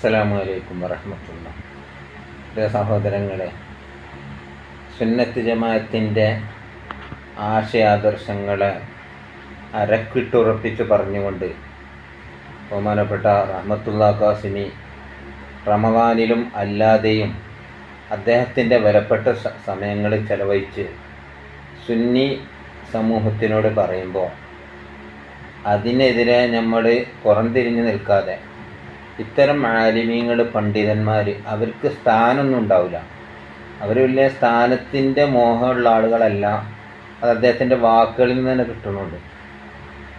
അസ്സലാമു അലൈക്കും വറഹമത്തുള്ള. പ്രിയ സഹോദരങ്ങളെ സുന്നത്ത് ജമാഅത്തിന്റെ ആശയാദർശങ്ങളെ അരക്കിട്ടുറപ്പിച്ച് പറഞ്ഞുകൊണ്ട് ബഹുമാനപ്പെട്ട റഹ്മത്തുള്ള കാസിമി റമദാനിലും അല്ലാതെയും അദ്ദേഹത്തിന്റെ വിലപ്പെട്ട സമയങ്ങൾ ചെലവഴിച്ച് സുന്നി സമൂഹത്തിനോട് പറയുമ്പോൾ അതിനെതിരെ നമ്മൾ പുറംതിരിഞ്ഞ് നിൽക്കാതെ ഇത്തരം ആലിമീങ്ങൾ പണ്ഡിതന്മാർ അവർക്ക് സ്ഥാനമൊന്നും ഉണ്ടാവില്ല അവർ വലിയ സ്ഥാനത്തിന്റെ മോഹമുള്ള ആളുകളല്ല. അത് അദ്ദേഹത്തിന്റെ വാക്കുകളിൽ നിന്ന് തന്നെ കിട്ടുന്നുണ്ട്.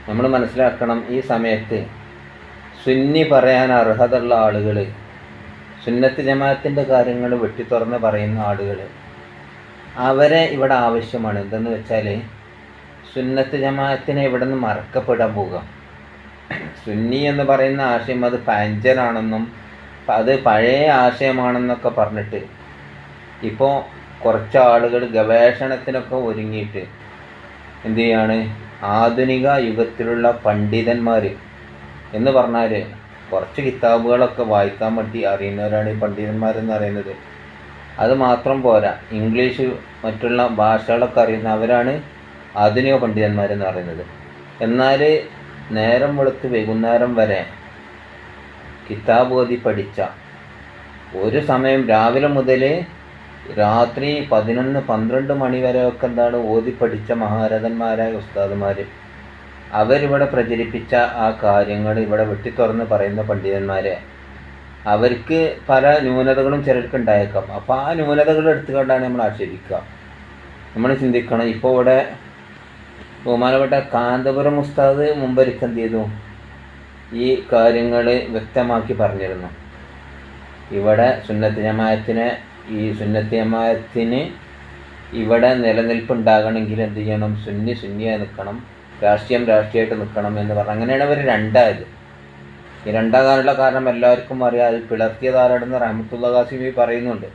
നമ്മൾ മനസ്സിലാക്കണം ഈ സമയത്ത് സുന്നി പറയാൻ അർഹതയുള്ള ആളുകൾ സുന്നത്ത് ജമാഅത്തിന്റെ കാര്യങ്ങൾ വെട്ടി തുറന്ന് പറയുന്ന ആളുകൾ അവരെ ഇവിടെ ആവശ്യമാണ്. എന്തെന്ന് വെച്ചാൽ സുന്നത്ത് ജമാഅത്തിനെ ഇവിടെ നിന്ന് മറക്കപ്പെടാൻ പോകുക സുന്നി എന്ന് പറയുന്ന ആശയം അത് പഞ്ചനാണെന്നും അത് പഴയ ആശയമാണെന്നൊക്കെ പറഞ്ഞിട്ട് ഇപ്പോൾ കുറച്ച് ആളുകൾ ഗവേഷണത്തിനൊക്കെ ഒരുങ്ങിയിട്ട് എന്ത് ചെയ്യാണ്? ആധുനിക യുഗത്തിലുള്ള പണ്ഡിതന്മാർ എന്ന് പറഞ്ഞാൽ കുറച്ച് കിതാബുകളൊക്കെ വായിക്കാൻ വേണ്ടി അറിയുന്നവരാണ് ഈ പണ്ഡിതന്മാരെന്ന് പറയുന്നത്. അത് മാത്രം പോരാ ഇംഗ്ലീഷ് മറ്റുള്ള ഭാഷകളൊക്കെ അറിയുന്നവരാണ് ആധുനിക പണ്ഡിതന്മാരെന്ന് പറയുന്നത്. എന്നാൽ നേരം വെളുത്ത് വൈകുന്നേരം വരെ കിതാബോധി പഠിച്ച. ഒരു സമയം രാവിലെ മുതൽ രാത്രി പതിനൊന്ന് പന്ത്രണ്ട് മണി വരെ ഒക്കെ എന്താണ് ഓതി പഠിച്ച മഹാരഥന്മാരായ ഉസ്താദുമാർ അവരിവിടെ പ്രചരിപ്പിച്ച ആ കാര്യങ്ങൾ ഇവിടെ വെട്ടിത്തുറന്ന് പറയുന്ന പണ്ഡിതന്മാരെ. അവർക്ക് പല ന്യൂനതകളും ചിലർക്ക് ഉണ്ടായേക്കാം. അപ്പോൾ ആ ന്യൂനതകൾ എടുത്തുകൊണ്ടാണ് നമ്മൾ ആക്ഷേപിക്കുക. നമ്മൾ ചിന്തിക്കണം ഇപ്പോൾ ഇവിടെ ബഹുമാനപ്പെട്ട കാന്തപുരം ഉസ്താദ് മുമ്പൊരിക്കൽ എന്ത് ചെയ്തു ഈ കാര്യങ്ങൾ വ്യക്തമാക്കി പറഞ്ഞിരുന്നു. ഇവിടെ സുന്നത്ത് ജമായത്തിനെ ഈ സുന്നത്ത് ജമായത്തിന് ഇവിടെ നിലനിൽപ്പുണ്ടാകണമെങ്കിൽ എന്ത് ചെയ്യണം? സുന്നി സുന്നിയായി നിൽക്കണം. രാഷ്ട്രീയം രാഷ്ട്രീയമായിട്ട് നിൽക്കണം എന്ന് പറഞ്ഞു. അങ്ങനെയാണ് അവർ രണ്ടായത്. ഈ രണ്ടാകാനുള്ള കാരണം എല്ലാവർക്കും അറിയാം. അത് പിളർത്തിയതാരാണെന്ന് റഹമത്തുള്ള ഖാസിമി പറയുന്നുണ്ട്.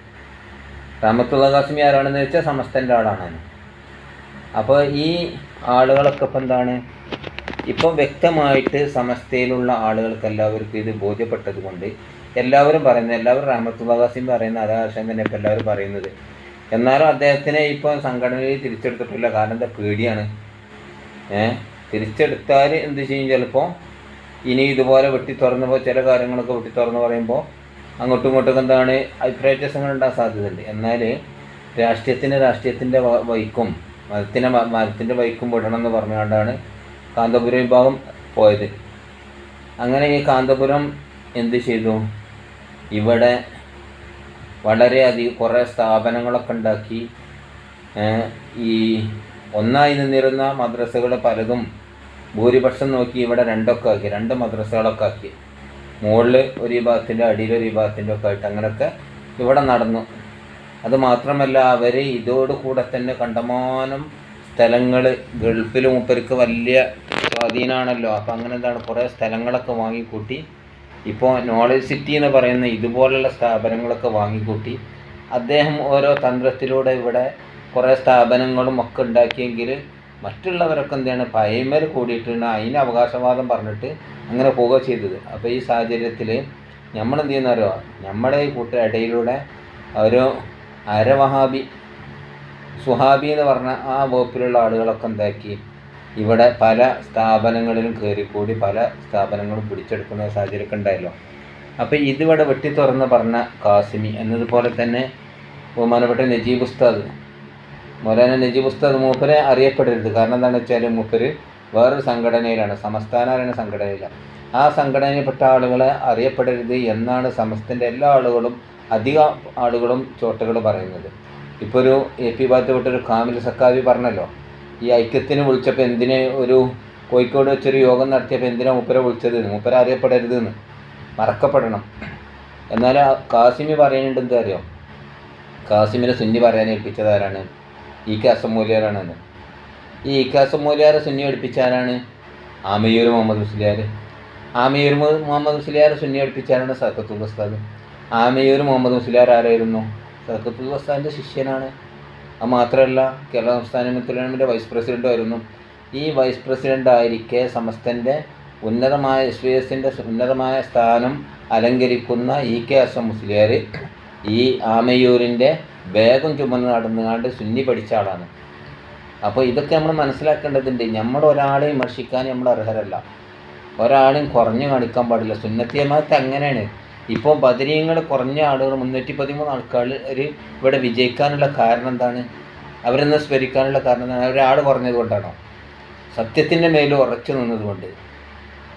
റഹമത്തുള്ള ഖാസിമി ആരാണെന്ന് വെച്ചാൽ സമസ്തന്റെ ആളാണ് അപ്പോൾ ഈ ആളുകളൊക്കെ ഇപ്പം എന്താണ്? ഇപ്പം വ്യക്തമായിട്ട് സമസ്തയിലുള്ള ആളുകൾക്ക് എല്ലാവർക്കും ഇത് ബോധ്യപ്പെട്ടത് കൊണ്ട് എല്ലാവരും പറയുന്നത് എല്ലാവരും റഹമത്തുള്ളവാസിയും പറയുന്ന അതേ ആശയം തന്നെ ഇപ്പം എല്ലാവരും പറയുന്നത്. എന്നാലും അദ്ദേഹത്തിനെ ഇപ്പോൾ സംഘടനയിൽ തിരിച്ചെടുത്തിട്ടില്ല. കാരണം എന്താ? പേടിയാണ്. ഏ? തിരിച്ചെടുത്താൽ എന്ത് ചെയ്യും ചിലപ്പോൾ ഇനി ഇതുപോലെ വെട്ടി തുറന്നപ്പോൾ ചില കാര്യങ്ങളൊക്കെ വെട്ടി തുറന്ന് പറയുമ്പോൾ അങ്ങോട്ടും ഇങ്ങോട്ടും എന്താണ്? അഭിപ്രായ വ്യത്യാസങ്ങൾ ഉണ്ടാകാൻ സാധ്യതയുണ്ട്. എന്നാൽ രാഷ്ട്രീയത്തിന് രാഷ്ട്രീയത്തിന്റെ വൈക്കും. മതത്തിനെ മരത്തിന്റെ വൈക്കും വിടണം എന്ന് പറഞ്ഞുകൊണ്ടാണ് കാന്തപുരം വിഭാഗം പോയത്. അങ്ങനെ ഈ കാന്തപുരം എന്ത് ചെയ്തു? ഇവിടെ വളരെയധികം കുറേ സ്ഥാപനങ്ങളൊക്കെ ഉണ്ടാക്കി. ഈ ഒന്നായി നിന്നിരുന്ന മദ്രസകൾ പലതും ഭൂരിപക്ഷം നോക്കി ഇവിടെ രണ്ടൊക്കെ ആക്കി രണ്ട് മദ്രസകളൊക്കെ ആക്കി. മുകളിൽ ഒരു വിഭാഗത്തിന്റെ അടിയിൽ ഒരു വിഭാഗത്തിന്റെ ഒക്കെ ആയിട്ട് അങ്ങനെയൊക്കെ ഇവിടെ നടന്നു. അത് മാത്രമല്ല അവർ ഇതോടുകൂടെ തന്നെ കണ്ടമാനം സ്ഥലങ്ങൾ ഗൾഫിൽ മൂപ്പർക്ക് വലിയ സ്വാധീനമാണല്ലോ അപ്പം അങ്ങനെ എന്താണ് കുറേ സ്ഥലങ്ങളൊക്കെ വാങ്ങിക്കൂട്ടി. ഇപ്പോൾ നോളജ് സിറ്റി എന്ന് പറയുന്ന ഇതുപോലുള്ള സ്ഥാപനങ്ങളൊക്കെ വാങ്ങിക്കൂട്ടി. അദ്ദേഹം ഓരോ തന്ത്രത്തിലൂടെ ഇവിടെ കുറേ സ്ഥാപനങ്ങളും ഒക്കെ ഉണ്ടാക്കിയെങ്കിൽ മറ്റുള്ളവരൊക്കെ എന്താണ് പൈമൽ കൂടിയിട്ടുണ്ട്. അതിന് അവകാശവാദം പറഞ്ഞിട്ട് അങ്ങനെ പോവുക ചെയ്തത്. അപ്പോൾ ഈ സാഹചര്യത്തിൽ നമ്മൾ എന്ത് ചെയ്യുന്നവരോ നമ്മുടെ ഈ കൂട്ട ഇടയിലൂടെ ഒരു അരവഹാബി സുഹാബി എന്ന് പറഞ്ഞ ആ വകുപ്പിലുള്ള ആളുകളൊക്കെ എന്താക്കി? ഇവിടെ പല സ്ഥാപനങ്ങളിലും കയറിക്കൂടി പല സ്ഥാപനങ്ങളും പിടിച്ചെടുക്കുന്ന സാഹചര്യമൊക്കെ ഉണ്ടായല്ലോ. അപ്പോൾ ഇതിവിടെ വെട്ടി തുറന്ന് പറഞ്ഞ കാസിമി എന്നതുപോലെ തന്നെ ബഹുമാനപ്പെട്ട നജീബ് ഉസ്താദ്. മൗലാന നജീബ് ഉസ്താദ് മൂപ്പരെ അറിയപ്പെടരുത്. കാരണം എന്താണെന്ന് വെച്ചാൽ മൂപ്പര് വേറൊരു സംഘടനയിലാണ് സമസ്ഥാന പറയുന്ന സംഘടനയിലാണ്. ആ സംഘടനയിൽപ്പെട്ട ആളുകളെ അറിയപ്പെടരുത് എന്നാണ് സമസ്തന്റെ എല്ലാ ആളുകളും അധിക ആളുകളും ചോട്ടകൾ പറയുന്നത്. ഇപ്പോൾ ഒരു എ പി ഭാഗത്തുപെട്ടൊരു കാമിൽ സക്കാവി പറഞ്ഞല്ലോ ഈ ഐക്യത്തിന് വിളിച്ചപ്പോൾ എന്തിനെ ഒരു കോഴിക്കോട് വെച്ചൊരു യോഗം നടത്തിയപ്പോൾ എന്തിനാ മൂപ്പരെ വിളിച്ചത്? മൂപ്പര അറിയപ്പെടരുത് എന്ന് മറക്കപ്പെടണം എന്നാൽ കാസിമി പറയുന്നുണ്ട് എന്താ അറിയോ? കാസിമിനെ സുന്നി പറയാൻ ഏൽപ്പിച്ചത് ആരാണ്? ഇ കെ അസമൂലിയാരാണെന്ന്. ഈ ഇ കെ സുന്നി പഠിപ്പിച്ച ആരാണ്? ആമയൂർ മുഹമ്മദ് മുസ്ലിയാർ ആമയൂർ മുഹമ്മദ് മുസ്ലിയാരെ സുന്നി പഠിപ്പിച്ച ആരാണ് സക്കത്തുൽ ഉസ്താദ്? ആമയൂർ മുഹമ്മദ് മുസ്ലിയാർ ആരായിരുന്നു? സക്കത്തുൽ ഉസ്താദിന്റെ ശിഷ്യനാണ്. അത് മാത്രമല്ല കേരള സംസ്ഥാന മുത്തലാമിന്റെ വൈസ് പ്രസിഡന്റ് ആയിരുന്നു. ഈ വൈസ് പ്രസിഡന്റ് ആയിരിക്കെ സമസ്തന്റെ ഉന്നതമായ എസ് വി എസിന്റെ ഉന്നതമായ സ്ഥാനം അലങ്കരിക്കുന്ന ഇ കെ എം മുസ്ലിയാർ. ഈ ആമയൂരിന്റെ വേഗം ചുമന്ന് നടന്നുകൊണ്ട് സുന്നി പഠിച്ച ആളാണ്. അപ്പോൾ ഇതൊക്കെ നമ്മൾ മനസ്സിലാക്കേണ്ടതുണ്ട്. നമ്മൾ ഒരാളെ വിമർശിക്കാൻ നമ്മൾ അർഹരല്ല. ഒരാളെയും കുറഞ്ഞു കാണിക്കാൻ പാടില്ല. സുന്നത്തിയമാത്ത് അങ്ങനെയാണ്. ഇപ്പോൾ ബദരീങ്ങൾ കുറഞ്ഞ ആളുകൾ മുന്നൂറ്റി പതിമൂന്ന് ആൾക്കാർ ഇവിടെ വിജയിക്കാനുള്ള കാരണം എന്താണ്? അവരെന്ന് സ്മരിക്കാനുള്ള കാരണം എന്താണ്? ആട് കുറഞ്ഞത് കൊണ്ടാണോ? സത്യത്തിന്റെ മേൽ ഉറച്ചു നിന്നതുകൊണ്ട്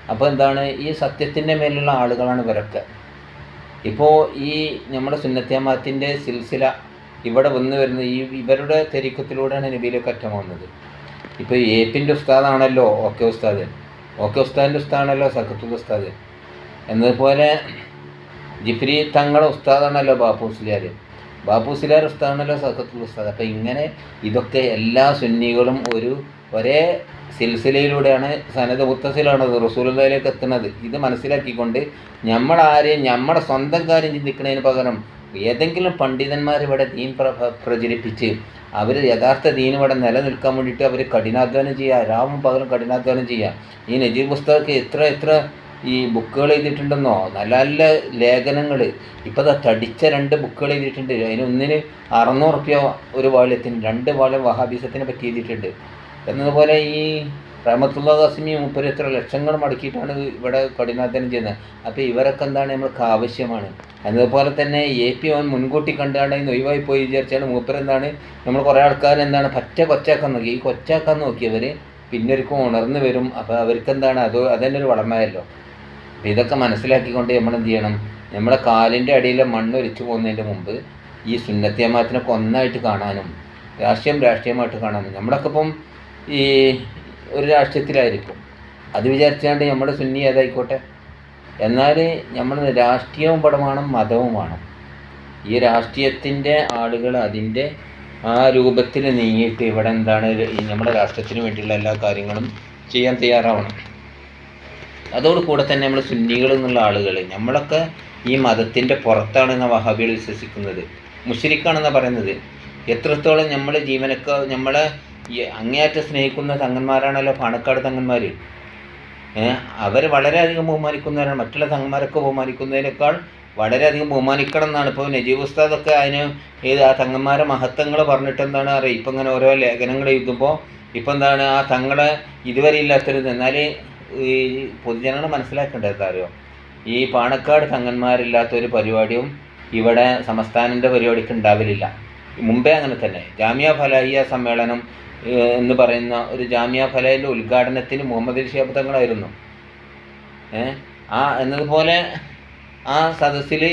അപ്പോൾ എന്താണ്? ഈ സത്യത്തിന്റെ മേലുള്ള ആളുകളാണ് ഇവരൊക്കെ. ഇപ്പോൾ ഈ നമ്മുടെ സുന്നത്തിയമാത്തിന്റെ സിൽസില ഇവിടെ വന്നു വരുന്ന ഈ ഇവരുടെ തെരീക്കത്തിലൂടെയാണ് നബിയിലേക്ക് അറ്റം വന്നത്. ഇപ്പോൾ ഏപ്പിന്റെ ഉസ്താദാണല്ലോ ഓക്കെ ഉസ്താദ്. ഓക്കെ ഉസ്താദിന്റെ ഉസ്താദാണല്ലോ സക്കത്തുൽ ഉസ്താദ്. എന്നതുപോലെ ജിഫ്രി തങ്ങളുടെ ഉസ്താദാണല്ലോ ബാപ്പു ഉസ്ലിയാർ ബാപ്പു ഉസ്ലിയാർ ഉസ്താദാണല്ലോ സഖത്തുൽ ഉസ്താദ്. അപ്പോൾ ഇങ്ങനെ ഇതൊക്കെ എല്ലാ സുന്നികളും ഒരു ഒരേ സിൽസിലയിലൂടെയാണ് സനത് മുത്തസിലാണ് റസൂലിലേക്ക് എത്തുന്നത്. ഇത് മനസ്സിലാക്കിക്കൊണ്ട് നമ്മൾ ആരെയും നമ്മുടെ സ്വന്തം കാര്യം ചിന്തിക്കുന്നതിന് പകരം ഏതെങ്കിലും പണ്ഡിതന്മാർ ഇവിടെ ദീൻ പ്ര പ്ര- പ്രചരിപ്പിച്ച് അവർ യഥാർത്ഥ ദീൻ ഇവിടെ നിലനിൽക്കാൻ വേണ്ടിയിട്ട് അവർ കഠിനാധ്വാനം ചെയ്യുക രാവും പകലും കഠിനാധ്വാനം ചെയ്യുക. ഈ നജീബ് പുസ്തകമൊക്കെ എത്ര എത്ര ഈ ബുക്കുകൾ എഴുതിയിട്ടുണ്ടെന്നോ? നല്ല നല്ല ലേഖനങ്ങൾ. ഇപ്പോൾ അത് തടിച്ച രണ്ട് ബുക്കുകൾ എഴുതിയിട്ടുണ്ട്. അതിന് ഒന്നിന് അറുന്നൂറ് റുപ്യ ഒരു വാള്യത്തിന് രണ്ട് വാള്യം വഹാബീസത്തിനെ പറ്റി എഴുതിയിട്ടുണ്ട്. എന്നതുപോലെ ഈ റഹമത്തുള്ള ഖാസിമി മുപ്പര് എത്ര ലക്ഷങ്ങൾ മടക്കിയിട്ടാണ് ഇവിടെ കഠിനാധ്വാനം ചെയ്യുന്നത്. അപ്പോൾ ഇവരൊക്കെ എന്താണ് നമ്മൾക്ക് ആവശ്യമാണ്. എന്നതുപോലെ തന്നെ എ പി അവൻ മുൻകൂട്ടി കണ്ടാണെങ്കിൽ ഒഴിവായി പോയി വിചാരിച്ചാണ് മൂപ്പരെന്താണ് നമ്മൾ കുറേ ആൾക്കാർ എന്താണ് പറ്റ കൊച്ചാക്കാൻ നോക്കി. ഈ കൊച്ചാക്കാൻ നോക്കിയവർ പിന്നൊരിക്കും ഉണർന്നു വരും. അപ്പോൾ അവർക്ക് എന്താണ് അത് അതന്നെ ഒരു വളമയല്ലോ. അപ്പോൾ ഇതൊക്കെ മനസ്സിലാക്കിക്കൊണ്ട് നമ്മൾ എന്ത് ചെയ്യണം നമ്മുടെ കാലിന്റെ അടിയിലെ മണ്ണ് ഒലിച്ചു പോകുന്നതിന്റെ മുമ്പ് ഈ സുന്നത്തിയമാത്തിനൊക്കെ ഒന്നായിട്ട് കാണാനും രാഷ്ട്രീയം രാഷ്ട്രീയമായിട്ട് കാണാനും. നമ്മളൊക്കെ ഇപ്പം ഈ ഒരു രാഷ്ട്രീയത്തിലായിരിക്കും. അത് വിചാരിച്ചാണ്ട് നമ്മുടെ സുന്നി ഏതായിക്കോട്ടെ? എന്നാൽ നമ്മൾ രാഷ്ട്രീയവും പടം വേണം മതവും വേണം ഈ രാഷ്ട്രീയത്തിന്റെ ആളുകൾ അതിന്റെ ആ രൂപത്തിൽ നീങ്ങിയിട്ട് ഇവിടെ എന്താണ് നമ്മുടെ രാഷ്ട്രത്തിന് വേണ്ടിയുള്ള എല്ലാ കാര്യങ്ങളും ചെയ്യാൻ തയ്യാറാവണം. അതോടുകൂടെ തന്നെ നമ്മൾ സുന്നികൾ എന്നുള്ള ആളുകൾ നമ്മളൊക്കെ ഈ മതത്തിന്റെ പുറത്താണെന്ന വഹാബികൾ വിശ്വസിക്കുന്നത്. മുഷരിക്കാണെന്നാണ് പറയുന്നത്. എത്രത്തോളം നമ്മളെ ജീവനക്ക നമ്മളെ അങ്ങേയറ്റം സ്നേഹിക്കുന്ന തങ്ങന്മാരാണല്ലോ പാണക്കാട് തങ്ങന്മാർ. അവർ വളരെയധികം ബഹുമാനിക്കുന്നവരാണ്. മറ്റുള്ള തങ്ങന്മാരൊക്കെ ബഹുമാനിക്കുന്നതിനേക്കാൾ വളരെയധികം ബഹുമാനിക്കണം എന്നാണ്. ഇപ്പോൾ നജീബ് ഉസ്താദൊക്കെ അതിന് ഏത് ആ തങ്ങന്മാരെ മഹത്വങ്ങൾ പറഞ്ഞിട്ട് എന്താണ് അറിയുക ഇപ്പം ഇങ്ങനെ ഓരോ ലേഖനങ്ങൾ എഴുതുമ്പോൾ ഇപ്പം എന്താണ് ആ തങ്ങളെ ഇതുവരെ ഇല്ലാത്തൊരു എന്നാൽ ഈ പൊതുജനങ്ങൾ മനസ്സിലാക്കേണ്ടത് കാര്യം ഈ പാണക്കാട് തങ്ങന്മാരില്ലാത്ത ഒരു പരിപാടിയും ഇവിടെ സംസ്ഥാനന്റെ പരിപാടിക്ക് ഉണ്ടാവലില്ല. മുമ്പേ അങ്ങനെ തന്നെ. ജാമ്യ ഫലഹിയ സമ്മേളനം എന്ന് പറയുന്ന ഒരു ജാമ്യ ഫലയിന്റെ ഉദ്ഘാടനത്തിന് മുഹമ്മദ് ഏഹ് ആ എന്നതുപോലെ ആ സദസ്സിൽ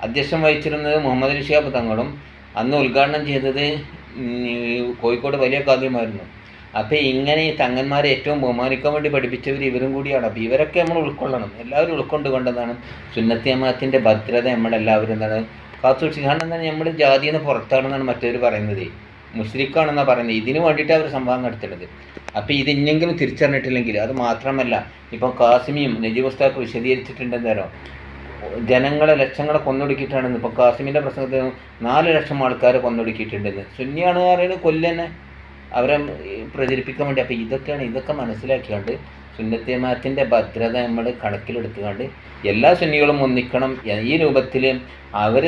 അധ്യക്ഷം വഹിച്ചിരുന്നത് മുഹമ്മദ് ശിഹാബ് തങ്ങളും അന്ന് ഉദ്ഘാടനം ചെയ്തത് കോഴിക്കോട് വലിയ കാദ്യമായിരുന്നു അപ്പോൾ ഇങ്ങനെ ഈ തങ്ങന്മാരെ ഏറ്റവും ബഹുമാനിക്കാൻ വേണ്ടി പഠിപ്പിച്ചവർ ഇവരും കൂടിയാണ്. അപ്പോൾ ഇവരൊക്കെ നമ്മൾ ഉൾക്കൊള്ളണം. എല്ലാവരും ഉൾക്കൊണ്ടുകൊണ്ടതാണ് സുന്നത്തിയമാത്തിന്റെ ഭദ്രത നമ്മളെല്ലാവരും എന്താണ് കാത്തുസൂക്ഷിക്കുക കാരണം എന്താണ്? നമ്മൾ ജാതിയിൽ നിന്ന് പുറത്താണെന്നാണ് മറ്റവർ പറയുന്നത്. മുസ്ലിക്കാണെന്നാണ് പറയുന്നത്. ഇതിന് വേണ്ടിയിട്ട് അവർ സംഭവം നടത്തുന്നത്. അപ്പോൾ ഇത് ഇനിയെങ്കിലും തിരിച്ചറിഞ്ഞിട്ടില്ലെങ്കിൽ അത് മാത്രമല്ല ഇപ്പം കാസിമിയും നജീബ് ഉസ്താഖ് വിശദീകരിച്ചിട്ടുണ്ടെന്നേരോ ജനങ്ങളെ ലക്ഷങ്ങളെ കൊന്നൊടുക്കിയിട്ടാണെന്ന് ഇപ്പോൾ കാസിമിന്റെ പ്രസംഗത്തിൽ നാല് ലക്ഷം ആൾക്കാരെ കൊന്നൊടുക്കിയിട്ടുണ്ടെന്ന്. സുന്നിയാണ് പറയുന്നത് കൊല്ലന്നെ. അവരെ പ്രചരിപ്പിക്കാൻ വേണ്ടി. അപ്പോൾ ഇതൊക്കെയാണ് ഇതൊക്കെ മനസ്സിലാക്കിയാണ്ട് സുന്നത്തിയമാത്തിന്റെ ഭദ്രത നമ്മൾ കണക്കിലെടുത്തുകൊണ്ട് എല്ലാ സുന്നികളും ഒന്നിക്കണം. ഈ രൂപത്തിൽ അവർ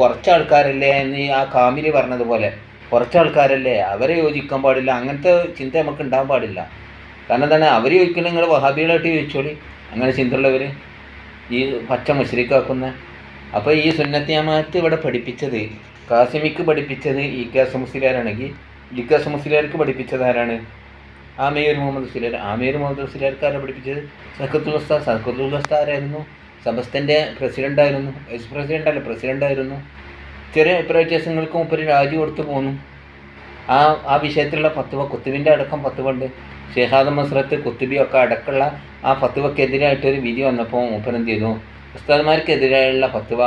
കുറച്ച് ആൾക്കാരല്ലേ എന്ന് ആ കാമിലി പറഞ്ഞതുപോലെ. കുറച്ച് ആൾക്കാരല്ലേ അവരെ യോജിക്കാൻ പാടില്ല. അങ്ങനത്തെ ചിന്ത നമുക്ക് ഉണ്ടാകാൻ പാടില്ല. കാരണം തന്നെ അവർ ചോദിക്കണം നിങ്ങൾ വഹാബികളായിട്ട് ചോദിച്ചോളി. അങ്ങനെ ചിന്തയുള്ളവർ ഈ പച്ച മുശ്രീക്കാക്കുന്ന അപ്പോൾ ഈ സുന്നത്തിയാമത്ത് ഇവിടെ പഠിപ്പിച്ചത് കാസിമിക്ക് പഠിപ്പിച്ചത് ഈ കെ എസ് മുസ്ലിയാരാണെങ്കിൽ എസ് മുസ്ലിയാർക്ക് പഠിപ്പിച്ചത് ആരാണ്? ആമേയർ മുഹമ്മദ് സുലിയർ ആമേയർ മുഹമ്മദ് സുലിയാർക്കാരെ പഠിപ്പിച്ചത്? സക്കത്തുൽ ഉസ്താദ്. സക്കത്തുൽ ഉസ്താദ് ആരായിരുന്നു? സമസ്തന്റെ പ്രസിഡന്റായിരുന്നു വൈസ് പ്രസിഡന്റ് അല്ല പ്രസിഡന്റായിരുന്നു ചെറിയ അഭിപ്രായ വ്യത്യാസങ്ങൾക്ക് മുപ്പര് രാജി കൊടുത്തു പോന്നു. ആ ആ വിഷയത്തിലുള്ള ഫത്തുവ കുത്തുബിന്റെ അടക്കം പത്തുവുണ്ട് ഷെഹാദ് മസ്രത്ത് കുത്തുബി ഒക്കെ അടക്കമുള്ള ആ ഫത്തുവക്കെതിരായിട്ടൊരു വിധി വന്നപ്പോൾ മൂപ്പൻ ചെയ്തു? ഉസ്താദ്മാർക്കെതിരായുള്ള ഫത്തുവ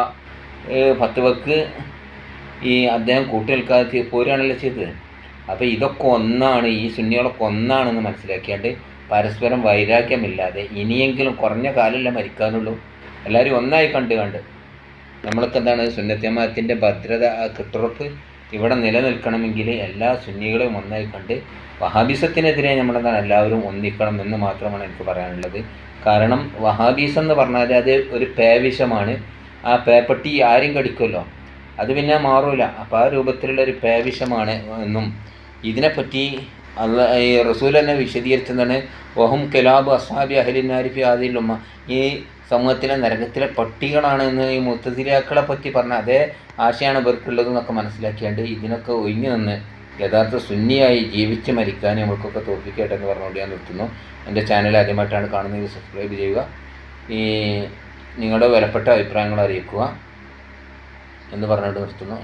പത്തുവക്ക് ഈ അദ്ദേഹം കൂട്ടി നിൽക്കാതെ പോരാണല്ലോ ചെയ്തത്. അപ്പോൾ ഇതൊക്കെ ഒന്നാണ് ഈ സുന്നികളൊക്കെ ഒന്നാണെന്ന് മനസ്സിലാക്കിയാണ്ട് പരസ്പരം വൈരാഗ്യമില്ലാതെ ഇനിയെങ്കിലും കുറഞ്ഞ കാലമല്ല മരിക്കാനുള്ളൂ എല്ലാവരും ഒന്നായി കണ്ട് കണ്ട്. നമ്മൾക്ക് എന്താണ് സുന്നത്യമാത്തിന്റെ ഭദ്രത കെട്ടുറപ്പ് ഇവിടെ നിലനിൽക്കണമെങ്കിൽ എല്ലാ സുന്നികളെയും ഒന്നായി കണ്ട് വഹാബിസത്തിനെതിരെ നമ്മളെന്താണ് എല്ലാവരും ഒന്നിക്കണം എന്ന് മാത്രമാണ് എനിക്ക് പറയാനുള്ളത്. കാരണം വഹാബീസം എന്ന് പറഞ്ഞാൽ അത് ഒരു പേവിഷമാണ് ആ പേപ്പട്ടി ആരും കടിക്കുമല്ലോ. അത് പിന്നെ മാറൂല. അപ്പോൾ ആ രൂപത്തിലുള്ള ഒരു പേവിഷമാണ് എന്നും ഇതിനെപ്പറ്റി അല്ല ഈ റസൂൽ തന്നെ വിശദീകരിച്ചതാണ് വഹും കലാബ് അസാബി അഹലിനാരിഫി ആദിലുമ്മ ഈ സമൂഹത്തിലെ നരകത്തിലെ പട്ടികളാണ് എന്ന് ഈ മുത്തസിലാക്കളെ പറ്റി പറഞ്ഞ അതേ ആശയാണ് ഇവർക്കുള്ളത് എന്നൊക്കെ മനസ്സിലാക്കിയാണ്ട് ഇതിനൊക്കെ ഒഴിഞ്ഞു നിന്ന് യഥാർത്ഥ സുന്നിയായി ജീവിച്ച് മരിക്കാൻ നമ്മൾക്കൊക്കെ തോൽപ്പിക്കട്ടെ എന്ന് പറഞ്ഞുകൊണ്ട് ഞാൻ നിർത്തുന്നു. എന്റെ ചാനൽ ആദ്യമായിട്ടാണ് കാണുന്നത് സബ്സ്ക്രൈബ് ചെയ്യുക. ഈ നിങ്ങളുടെ വിലപ്പെട്ട അഭിപ്രായങ്ങൾ അറിയിക്കുക എന്ന് പറഞ്ഞുകൊണ്ട് നിർത്തുന്നു.